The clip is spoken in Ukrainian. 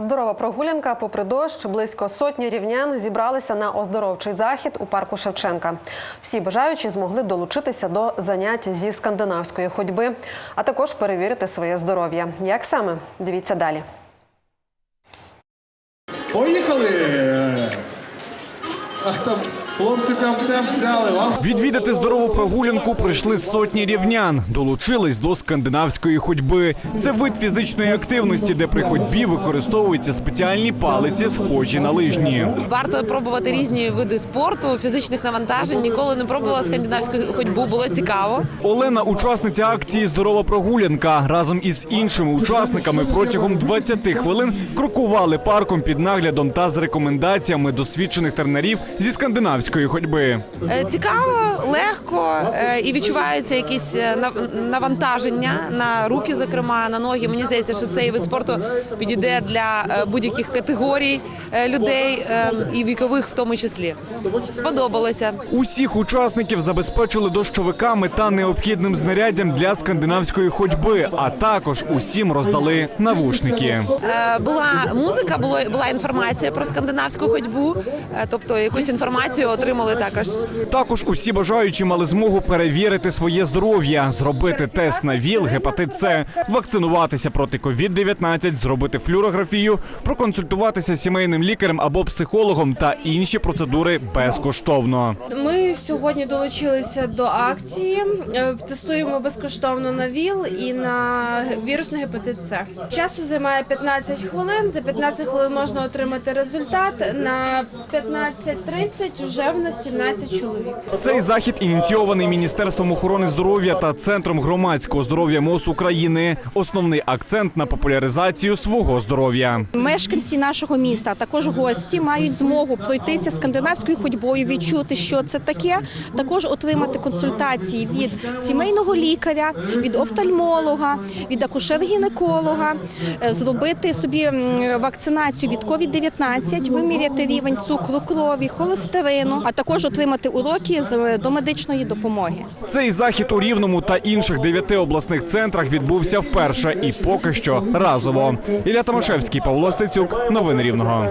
Здорова прогулянка попри дощ. Близько сотні рівнян зібралися на оздоровчий захід у парку Шевченка. Всі бажаючі змогли долучитися до занять зі скандинавської ходьби, а також перевірити своє здоров'я. Як саме? Дивіться далі. Поїхали! А там хлопці прям це взяли вам. Відвідати здорову прогулянку прийшли сотні рівнян, долучились до скандинавської ходьби. Це вид фізичної активності, де при ходьбі використовуються спеціальні палиці, схожі на лижні. Варто пробувати різні види спорту, фізичних навантажень. Ніколи не пробувала скандинавську ходьбу, було цікаво. Олена, учасниця акції Здорова прогулянка, разом із іншими учасниками протягом 20 хвилин крокували парком під наглядом та з рекомендаціями досвідчених тренерів зі скандинавської ходьби. Е, Цікаво, легко е, і відчуваються якісь е, навантаження на руки, зокрема на ноги. Мені здається, що цей вид спорту підійде для будь-яких категорій людей і вікових, в тому числі. Сподобалося. Усіх учасників забезпечили дощовиками та необхідним знаряддям для скандинавської ходьби, а також усім роздали навушники. Була музика, була інформація про скандинавську ходьбу, тобто якусь інформацію отримали також. Також усі бажаючі мали змогу перевірити своє здоров'я, зробити тест на ВІЛ, гепатит С, вакцинуватися проти COVID-19, зробити флюорографію, проконсультуватися з сімейним лікарем або психологом та інші процедури безкоштовно. Ми сьогодні долучилися до акції. Е, Тестуємо безкоштовно на ВІЛ і на вірусний гепатит С. Часу займає 15 хвилин. За 15 хвилин можна отримати результат. На 15.30 вже в нас 17 чоловік. Цей захід ініційований Міністерством охорони здоров'я та Центром громадського здоров'я МОЗ України. Основний акцент на популяризацію свого здоров'я. Мешканці нашого міста, а також гості, мають змогу пройтися скандинавською ходьбою, відчути, що це таке. Також отримати консультації від сімейного лікаря, від офтальмолога, від акушер-гінеколога, е, зробити собі вакцинацію від COVID-19, виміряти рівень цукру крові, холестерину, а також отримати уроки з домедичної допомоги. Цей захід у Рівному та інших дев'яти обласних центрах відбувся вперше і поки що разово. Ілля Томашевський, Павло Стецюк. Новини Рівного.